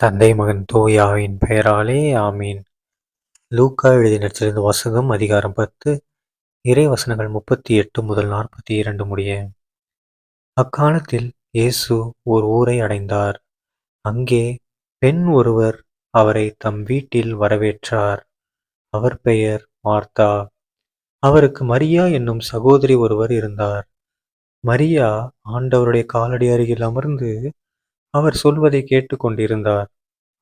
தந்தை மகன் தோயாவின் பெயராலே ஆமீன். லூக்கா எழுதிய நற்செய்தி வசனம் அதிகாரம் பத்து இறை வசனங்கள் முப்பத்தி எட்டு முதல் நாற்பத்தி இரண்டு முடிய. அக்காலத்தில் இயேசு ஒரு ஊரை அடைந்தார். அங்கே பெண் ஒருவர் அவரை தம் வீட்டில் வரவேற்றார். அவர் பெயர் மார்த்தா. அவருக்கு மரியா என்னும் சகோதரி ஒருவர் இருந்தார். மரியா ஆண்டவருடைய காலடி அருகில் அமர்ந்து அவர் சொல்வதை கேட்டுக்கொண்டிருந்தார்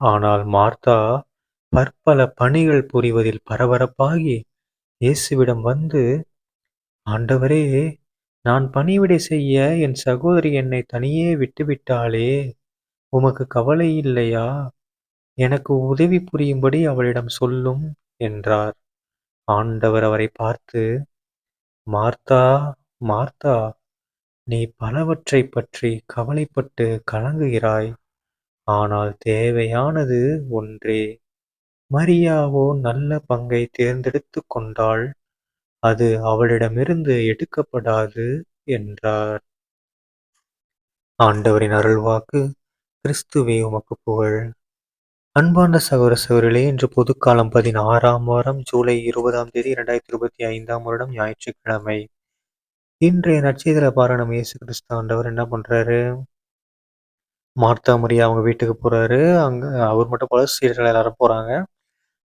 ஆனால் மார்த்தா பற்பல பணிகள் புரிவதில் பரபரப்பாகி இயேசுவிடம் வந்து ஆண்டவரே நான் பணிவிடை செய்ய என் சகோதரி என்னை தனியே விட்டுவிட்டாளே உமக்கு கவலை இல்லையா? எனக்கு உதவி புரியும்படி அவளிடம் சொல்லும் என்றார். ஆண்டவர் அவரை பார்த்து மார்த்தா மார்த்தா நீ பலவற்றை பற்றி கவலைப்பட்டு கலங்குகிறாய். ஆனால் தேவையானது ஒன்றே. மரியாவோ நல்ல பங்கை தேர்ந்தெடுத்து கொண்டாள். அது அவளிடமிருந்து எடுக்கப்படாது என்றார். ஆண்டவரின் அருள்வாக்கு கிறிஸ்துவே உமக்கு புகழ். அன்பார்ந்த சகோதர சகோதரிகளே இன்று பொதுக்காலம் பதினாறாம் வாரம் ஜூலை இருபதாம் தேதி இரண்டாயிரத்தி இருபத்தி ஐந்தாம் வருடம் ஞாயிற்றுக்கிழமை. இன்றைய நட்சத்திர நம்ம இயேசு கிறிஸ்து ஆண்டவர் என்ன பண்றாரு? மார்த்தா மரியா அவங்க வீட்டுக்கு போறாரு. அங்க அவர் மட்டும் போல சீடர்கள் எல்லாரும் போறாங்க.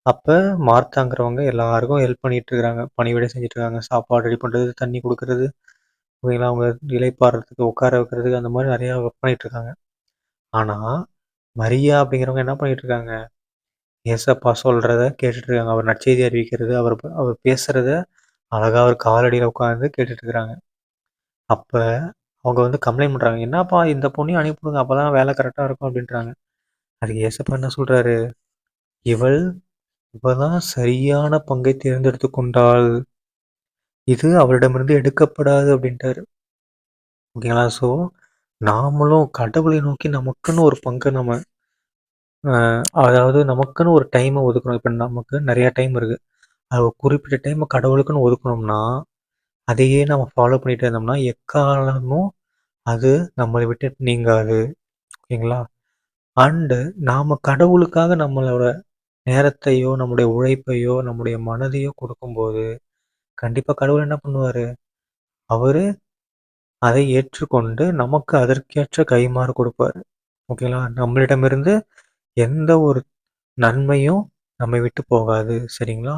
அப்ப மார்த்தாங்கிறவங்க எல்லாருக்கும் ஹெல்ப் பண்ணிட்டு இருக்காங்க. பணிவிடை செஞ்சுட்டு இருக்காங்க. சாப்பாடு ரெடி பண்றது தண்ணி கொடுக்கறது இவங்கெல்லாம் அவங்க இலைப்பாடுறதுக்கு உட்கார வைக்கிறதுக்கு அந்த மாதிரி நிறைய ஒர்க் பண்ணிட்டு இருக்காங்க. ஆனா மரியா அப்படிங்கிறவங்க என்ன பண்ணிட்டு இருக்காங்க? ஏசப்பா சொல்றத கேட்டுட்டு இருக்காங்க. அவர் நற்செய்தி அறிவிக்கிறது அவர் அவர் பேசுறத அழகாக ஒரு காலடியில் உட்காந்து கேட்டுட்ருக்குறாங்க. அப்போ அவங்க வந்து கம்ப்ளைண்ட் பண்ணுறாங்க என்னப்பா இந்த பொண்ணையும் அனுப்பிவிடுங்க அப்பதான் வேலை கரெக்டாக இருக்கும் அப்படின்றாங்க. அதுக்கு ஏசப்பா என்ன சொல்கிறாரு இவள் இவதான் சரியான பங்கை தேர்ந்தெடுத்து கொண்டாள். இது அவளிடமிருந்து எடுக்கப்படாது அப்படின்ட்டாரு. ஓகேங்களா? ஸோ நாமளும் கடவுளை நோக்கி நமக்குன்னு ஒரு பங்கு நம்ம அதாவது நமக்குன்னு ஒரு டைமை ஒதுக்கணும். இப்போ நமக்கு நிறையா டைம் இருக்குது அது குறிப்பிட்ட டைம் கடவுளுக்குன்னு ஒதுக்கணும்னா அதையே நம்ம ஃபாலோ பண்ணிட்டு இருந்தோம்னா எக்காலமும் அது நம்மளை விட்டு நீங்காது. ஓகேங்களா? அண்டு நாம் கடவுளுக்காக நம்மளோட நேரத்தையோ நம்முடைய உழைப்பையோ நம்முடைய மனதையோ கொடுக்கும்போது கண்டிப்பாக கடவுள் என்ன பண்ணுவார்? அவர் அதை ஏற்றுக்கொண்டு நமக்கு அதற்கேற்ற கைமாறு கொடுப்பாரு. ஓகேங்களா? நம்மளிடமிருந்து எந்த ஒரு நன்மையும் நம்மை விட்டு போகாது. சரிங்களா?